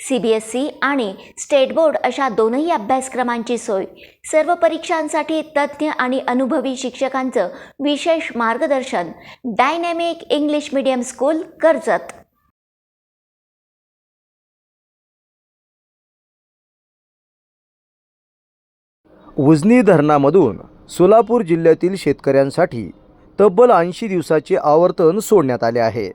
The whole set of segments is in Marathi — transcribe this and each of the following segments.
सी बी एस सी आणि स्टेट बोर्ड अशा दोनही अभ्यासक्रमांची सोय. सर्व परीक्षांसाठी तज्ज्ञ आणि अनुभवी शिक्षकांचं विशेष मार्गदर्शन. Dynamic English medium school Karjat. Ujani धरणामधून Solapur जिल्ह्यातील शेतकऱ्यांसाठी तब्बल ऐंशी दिवसाचे आवर्तन सोडण्यात आले आहे.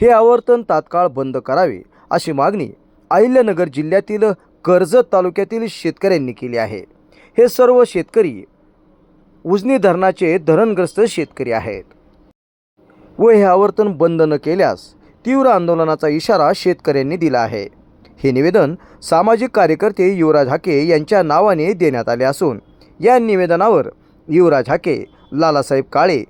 हे आवर्तन तात्काळ बंद करावे अशी मागणी अहिल्यानगर जिल्ह्यातील कर्जत तालुक्यातील शेतकऱ्यांनी केली आहे. हे सर्व शेतकरी उजनी धरणाचे धरणग्रस्त शेतकरी आहेत. व हे आवर्तन बंद न केल्यास तीव्र आंदोलनाचा इशारा शेतकऱ्यांनी दिला आहे. हे निवेदन सामाजिक कार्यकर्ते युवराज हाके यांच्या नावाने देण्यात आले असून या निवेदनावर युवराज हाके लालासाहेब काळे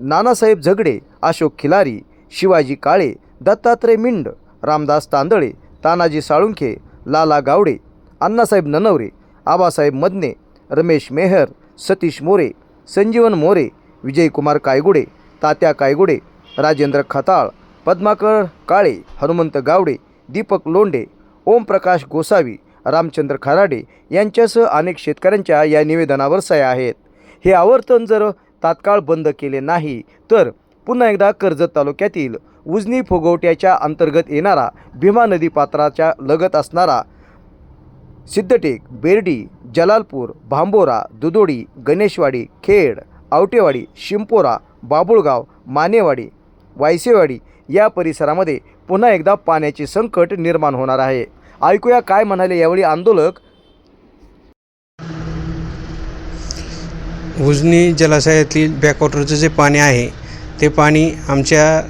नानासाहेब झगडे अशोक खिलारी शिवाजी काळे दत्तात्रय मिंड रामदास तांदळे तानाजी साळुंखे लाला गावडे अण्णासाहेब ननवरे आबासाहेब मदने रमेश मेहर सतीश मोरे संजीवन मोरे विजयकुमार कायगुडे तात्या कायगुडे राजेंद्र खताळ पद्माकर काळे हनुमंत गावडे दीपक लोंडे ओमप्रकाश गोसावी रामचंद्र खराडे यांच्यासह अनेक शेतकऱ्यांच्या या निवेदनावर सह्या आहेत. हे आवर्तन जर तात्काळ बंद केले नाही तर पुन्हा एकदा कर्जत तालुक्यातील उजनी फुगवट्याच्या अंतर्गत येणारा भीमा नदी पात्राच्या लगत असणारा सिद्धटेक बेर्डी जलालपूर भांबोरा दुदोडी गणेशवाडी खेड आवटेवाडी शिंपोरा बाबुळगाव मानेवाडी वायसेवाडी या परिसरामध्ये पुन्हा एकदा पाण्याचे संकट निर्माण होणार आहे. ऐकूया काय म्हणाले यावेळी आंदोलक? उजनी जलाशयातील बॅकवॉटरचं जे पाणी आहे ते पाणी आमच्या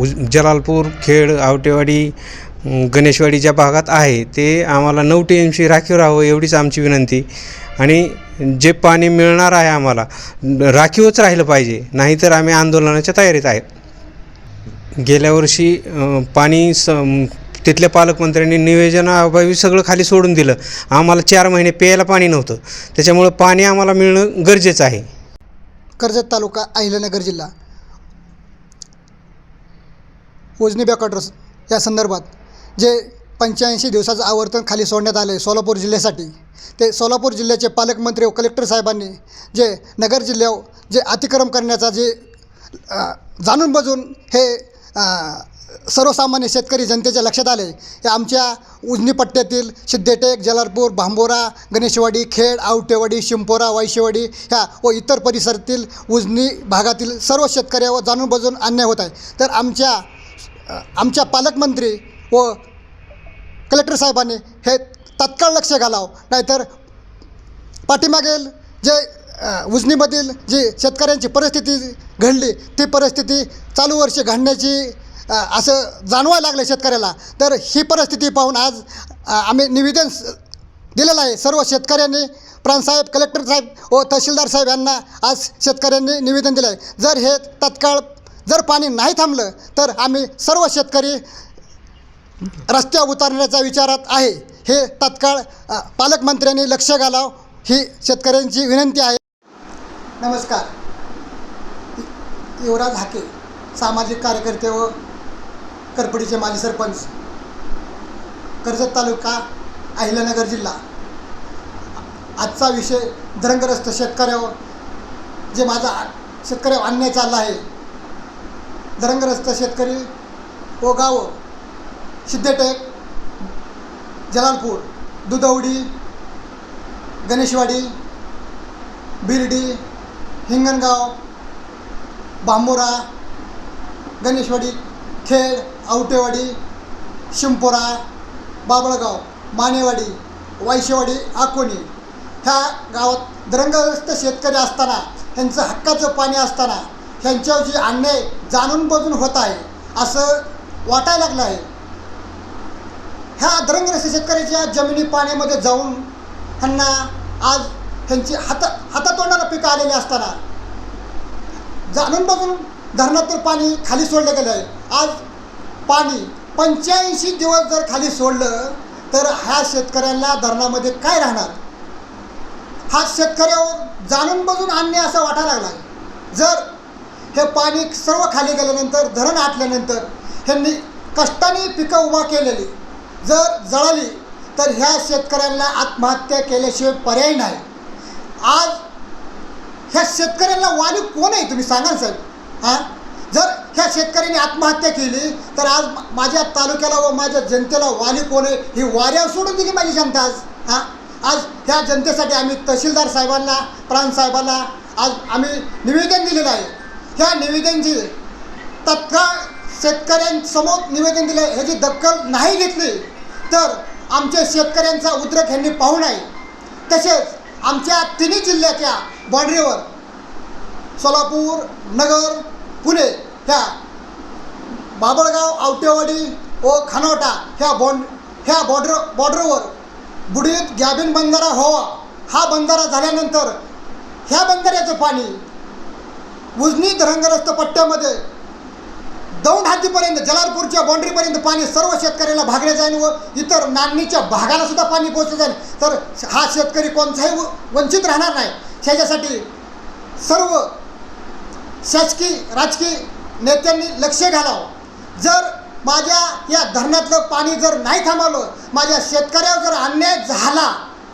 उज जलालपूर खेड आवटेवाडी गणेशवाडी ज्या भागात आहे ते आम्हाला नऊ टी एम सी राखीव राहावं एवढीच आमची विनंती. आणि जे पाणी मिळणार आहे आम्हाला राखीवच राहिलं पाहिजे नाहीतर आम्ही आंदोलनाच्या तयारीत आहे गेल्या वर्षी पाणी स तिथल्या पालकमंत्र्यांनी नियोजनाअभावी सगळं खाली सोडून दिलं. आम्हाला चार महिने प्यायला पाणी नव्हतं. त्याच्यामुळं पाणी आम्हाला मिळणं गरजेचं आहे. कर्जत तालुका अहिल्यानगर जिल्हा. उजनी बॅकवॉटर्स या संदर्भात जे पंच्याऐंशी दिवसाचं आवर्तन खाली सोडण्यात आलं आहे सोलापूर जिल्ह्यासाठी ते सोलापूर जिल्ह्याचे पालकमंत्री व कलेक्टर साहेबांनी जे नगर जिल्ह्यावर जे अतिक्रम करण्याचा जे जाणून बजून हे सर्वसामान्य शेतकरी जनतेच्या लक्षात आले हे आमच्या उजनी पट्ट्यातील सिद्धेटेक जलारपूर भांबोरा गणेशवाडी खेड आवटेवाडी शिंपोरा वायशेवाडी ह्या व इतर परिसरातील उजनी भागातील सर्व शेतकऱ्यावर जाणून बजून अन्याय होत आहे. तर आमच्या आमच्या पालकमंत्री व कलेक्टर साहेबांनी हे तत्काळ लक्ष घालावं. नाहीतर पाठीमागील जे उजनीमधील जी शेतकऱ्यांची परिस्थिती घडली ती परिस्थिती चालू वर्ष घडण्याची असं जाणवायला लागलं शेतकऱ्याला. तर ही परिस्थिती पाहून आज आम्ही निवेदन दिलेलं आहे. सर्व शेतकऱ्यांनी प्राणसाहेब कलेक्टर साहेब व तहसीलदार साहेब यांना आज शेतकऱ्यांनी निवेदन दिलं आहे जर हे तत्काळ जर पाणी नाही थांबलं तर आम्ही सर्व शेतकरी रस्त्यावर उतरण्याच्या विचारात आहे. हे तत्काळ पालकमंत्र्यांनी लक्ष घालाव ही शेतकऱ्यांची विनंती आहे. नमस्कार. युवराज हाके सामाजिक कार्यकर्ते व करपडीचे माजी सरपंच कर्जत तालुका अहिल्यानगर जिल्हा. आजचा विषय धरंगरस्त शेतकऱ्यावर जे माझा शेतकऱ्यावर अन्याय चालला आहे धरणग्रस्त शेतकरी व गावं सिद्धटेक जलालपूर दुधवडी गणेशवाडी बिर्डी हिंगणगाव बांबोरा गणेशवाडी खेड आवटेवाडी शिंपोरा बाबळगाव मानेवाडी वायशेवाडी आकोणी ह्या गावात दरंगग्रस्त शेतकरी असताना त्यांचं हक्काचं पाणी असताना ह्यांच्यावर जी अन्याय जाणून बजून होत आहे असं वाटायला लागलं आहे. ह्या दरंगग्रस्त शेतकऱ्याच्या जमिनी पाण्यामध्ये जाऊन ह्यांना आज ह्यांची हात हातातोंडाला पिकं आलेली असताना जाणून बजून धरणातील पाणी खाली सोडलं गेलं आहे आज पाणी पंच्याऐंशी दिवस जर खाली सोडलं तर ह्या शेतकऱ्यांना धरणामध्ये काय राहणार? हा शेतकऱ्यावर जाणून बजून आणणे असं वाटायला लागला आहे जर हे पाणी सर्व खाली गेल्यानंतर धरण आटल्यानंतर ह्यांनी कष्टाने पिकं उभा केलेली जर जळाली तर ह्या शेतकऱ्यांना आत्महत्या केल्याशिवाय पर्याय नाही. आज ह्या शेतकऱ्यांना वाली कोण आहे? तुम्ही सांगा साहेब. हां? जर ह्या शेतकऱ्यांनी आत्महत्या केली तर आज माझ्या तालुक्याला व माझ्या जनतेला वाली कोण आहे? ही वाऱ्या सोडून दिली माझी जनता आज. हां? आज ह्या जनतेसाठी आम्ही तहसीलदार साहेबांना प्रांत साहेबांना आज आम्ही निवेदन दिलेलं आहे. ह्या निवेदनची तत्काळ शेतकऱ्यांसमोर निवेदन दिलं ह्याची दखल नाही घेतली तर आमच्या शेतकऱ्यांचा उद्रेक ह्यांनी पाहू नये. तसेच आमच्या तिन्ही जिल्ह्याच्या बॉर्डरीवर सोलापूर नगर पुणे ह्या बाबळगाव आवटेवाडी व खानोटा ह्या बॉन्ड ह्या बॉर्डर बॉर्डरवर बुडीत गॅबिन बंधारा व्हावा. हा बंधारा झाल्यानंतर ह्या बंधाऱ्याचं पाणी उजनी धरणग्रस्त पट्ट्यामध्ये दौंड हातीपर्यंत जलालपूरच्या बाँड्रीपर्यंत पाणी सर्व शेतकऱ्याला भागले जाईल व इतर नागणीच्या भागाला सुद्धा पाणी पोचलं जाईल. तर हा शेतकरी कोणताही व- वंचित राहणार नाही. ह्याच्यासाठी सर्व शासकीय राजकीय नेत्यांनी लक्ष घालावं. जर माझ्या या धरणातलं पाणी जर नाही थांबवलं माझ्या शेतकऱ्यावर जर अन्याय झाला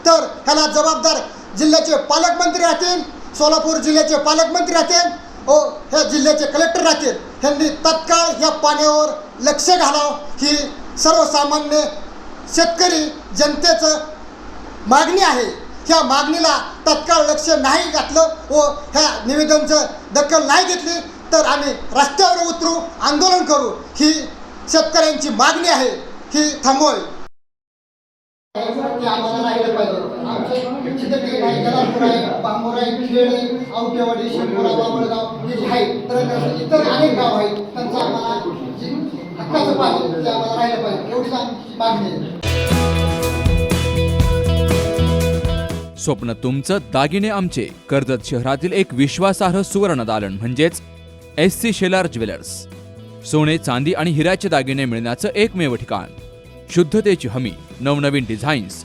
तर ह्याला जबाबदार जिल्ह्याचे पालकमंत्री राहतील सोलापूर जिल्ह्याचे पालकमंत्री राहतील हो ह्या जिल्ह्याचे कलेक्टर राहतील. ह्यांनी तत्काळ या पाण्यावर लक्ष घालावं. ही सर्वसामान्य शेतकरी जनतेचं मागणी आहे. ह्या मागणीला तत्काळ लक्ष नाही घातलं व ह्या निवेदनचं दखल नाही घेतली तर आम्ही रस्त्यावर उतरू आंदोलन करू. ही शेतकऱ्यांची मागणी आहे. ही थांबवावी आहे आहे खेड आहे आवटेवाडी बाबळगाव हे जे आहे तर इतर अनेक गाव आहेत आम्हाला हक्काचं पाहिजे ते आम्हाला राहिलं पाहिजे एवढीच आमची मागणी आहे. स्वप्न तुमचं दागिने आमचे. कर्जत शहरातील एक विश्वासार्ह सुवर्ण दालन म्हणजेच एस सी शेलार ज्वेलर्स सोने चांदी आणि हिऱ्याचे दागिने मिळण्याचं एकमेव ठिकाण. शुद्धतेची हमी नवनवीन डिझाईन्स